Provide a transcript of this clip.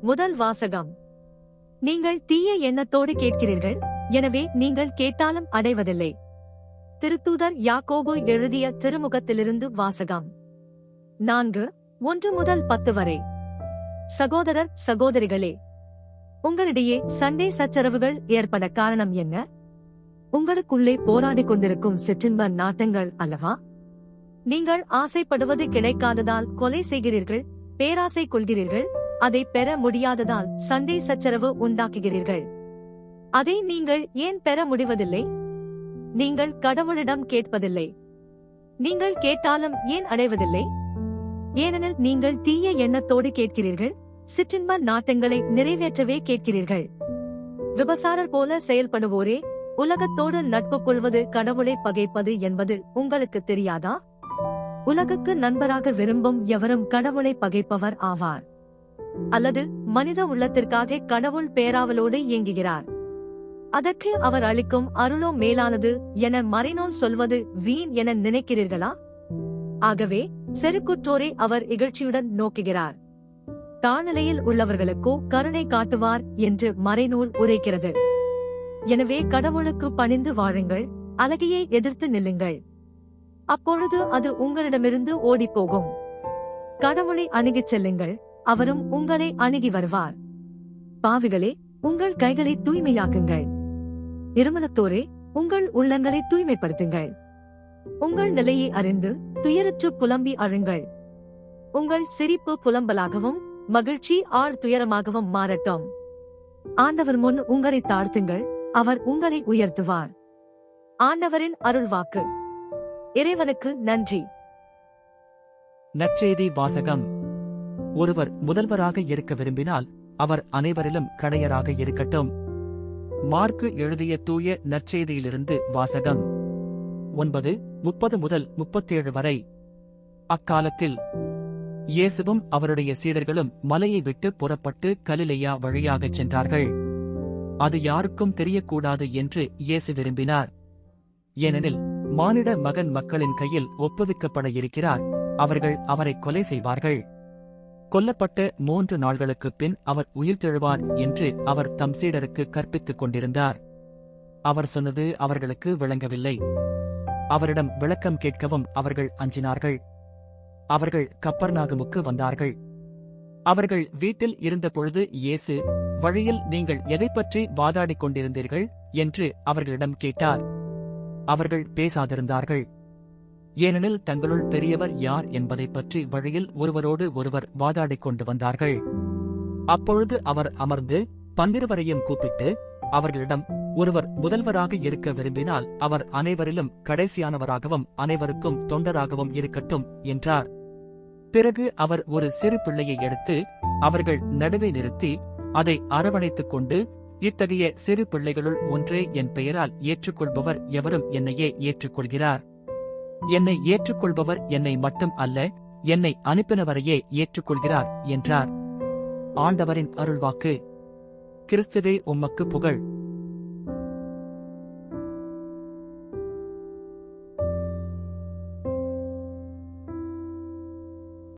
முதல் வாசகம். நீங்கள் தீய எண்ணத்தோடு கேட்கிறீர்கள் எனவே நீங்கள் கேட்டாலும் அடைவதில்லை. திருத்தூதர் யாக்கோபோ எழுதிய திருமுகத்திலிருந்து வாசகம். நான்கு ஒன்று முதல் பத்து வரை. சகோதரர் சகோதரிகளே உங்களிடையே சண்டை சச்சரவுகள் ஏற்பட காரணம் என்ன? உங்களுக்குள்ளே போராடிக் கொண்டிருக்கும் சிற்றின்ப நாட்டங்கள் அல்லவா? நீங்கள் ஆசைப்படுவது கிடைக்காததால் கொலை செய்கிறீர்கள் பேராசை கொள்கிறீர்கள் அதை பெற முடியாததால் சண்டை சச்சரவு உண்டாக்குகிறீர்கள். அதை நீங்கள் ஏன் பெற முடிவதில்லை? நீங்கள் கடவுளிடம் கேட்பதில்லை. நீங்கள் கேட்டாலும் ஏன் அடைவதில்லை? ஏனெனில் நீங்கள் தீய எண்ணத்தோடு கேட்கிறீர்கள் சிற்றின்ப நாட்டங்களை நிறைவேற்றவே கேட்கிறீர்கள். விபசாரர் போல செயல்படுவோரே உலகத்தோடு நட்பு கொள்வது கடவுளை பகைப்பது என்பது உங்களுக்கு தெரியாதா? உலகுக்கு நண்பராக விரும்பும் எவரும் கடவுளை பகைப்பவர் ஆவார். அல்லது மனித உள்ளத்திற்காக கடவுள் பேராவலோடு இயங்குகிறார். அதற்கு அவர் அளிக்கும் அருளோ மேலானது என மறைநூல் சொல்வது வீண் என நினைக்கிறீர்களா? ஆகவே செருக்குற்றோரை அவர் இகழ்ச்சியுடன் நோக்குகிறார். தாழ்நிலையில் உள்ளவர்களுக்கோ கருணை காட்டுவார் என்று மறைநூல் உரைக்கிறது. எனவே கடவுளுக்கு பணிந்து வாழுங்கள் அழகியை எதிர்த்து நில்லுங்கள். அப்பொழுது அது உங்களிடமிருந்து ஓடிப்போகும். கடவுளை அணுகிச் செல்லுங்கள் அவரும் உங்களை அணுகி வருவார். பாவிகளே உங்கள் கைகளை தூய்மையாக்குங்கள். இருமலத்தோரே உங்கள் உள்ளங்களை தூய்மைப்படுத்துங்கள். உங்கள் நிலையை அறிந்து துயரற்று புலம்பி அழுங்கள். உங்கள் சிரிப்பு புலம்பலாகவும் மகிழ்ச்சி ஆழ் துயரமாகவும் மாறட்டும். ஆண்டவர் முன் உங்களை தாழ்த்துங்கள் அவர் உங்களை உயர்த்துவார். ஆண்டவரின் அருள்வாக்கு. இறைவனுக்கு நன்றி. நற்செய்தி வாசகம். ஒருவர் முதல்வராக இருக்க விரும்பினால் அவர் அனைவரிலும் கடையராக இருக்கட்டும். மார்க்கு எழுதிய தூய நற்செய்தியிலிருந்து வாசகம். ஒன்பது முப்பது முதல் முப்பத்தேழு வரை. அக்காலத்தில் இயேசுவும் அவருடைய சீடர்களும் மலையை விட்டு புறப்பட்டு கலிலையா வழியாகச் சென்றார்கள். அது யாருக்கும் தெரியக்கூடாது என்று இயேசு விரும்பினார். ஏனெனில் மானிட மகன் மக்களின் கையில் ஒப்புவிக்கப்பட இருக்கிறார். அவர்கள் அவரை கொலை செய்வார்கள். கொல்லப்பட்ட மூன்று நாள்களுக்குப் பின் அவர் உயிர்த்தெழுவார் என்று அவர் தம் சீடருக்கு கற்பித்துக் கொண்டிருந்தார். அவர் சொன்னது அவர்களுக்கு விளங்கவில்லை. அவரிடம் விளக்கம் கேட்கவும் அவர்கள் அஞ்சினார்கள். அவர்கள் கப்பர்நாகமுக்கு வந்தார்கள். அவர்கள் வீட்டில் இருந்தபொழுது இயேசு வழியில் நீங்கள் எதைப் பற்றி வாதாடிக் கொண்டிருந்தீர்கள் என்று அவர்களிடம் கேட்டார். அவர்கள் பேசாதிருந்தார்கள். ஏனெனில் தங்களுள் பெரியவர் யார் என்பதைப் பற்றி வழியில் ஒருவரோடு ஒருவர் வாதாடிக் கொண்டு வந்தார்கள். அப்பொழுது அவர் அமர்ந்து பன்னிருவரையும் கூப்பிட்டு அவர்களிடம் ஒருவர் முதல்வராக இருக்க விரும்பினால் அவர் அனைவரிலும் கடைசியானவராகவும் அனைவருக்கும் தொண்டராகவும் இருக்கட்டும் என்றார். பிறகு அவர் ஒரு சிறு பிள்ளையை எடுத்து அவர்கள் நடுவே நிறுத்தி அதை அரவணைத்துக் கொண்டு இத்தகைய சிறு பிள்ளைகளுள் ஒன்றே என் பெயரால் ஏற்றுக்கொள்பவர் எவரும் என்னையே ஏற்றுக்கொள்கிறார். என்னை ஏற்றுக்கொள்பவர் என்னை மட்டும் அல்ல என்னை அனுப்பினவரையே ஏற்றுக்கொள்கிறார் என்றார். ஆண்டவரின் அருள்வாக்கு. கிறிஸ்துவே உம்மக்கு புகழ்.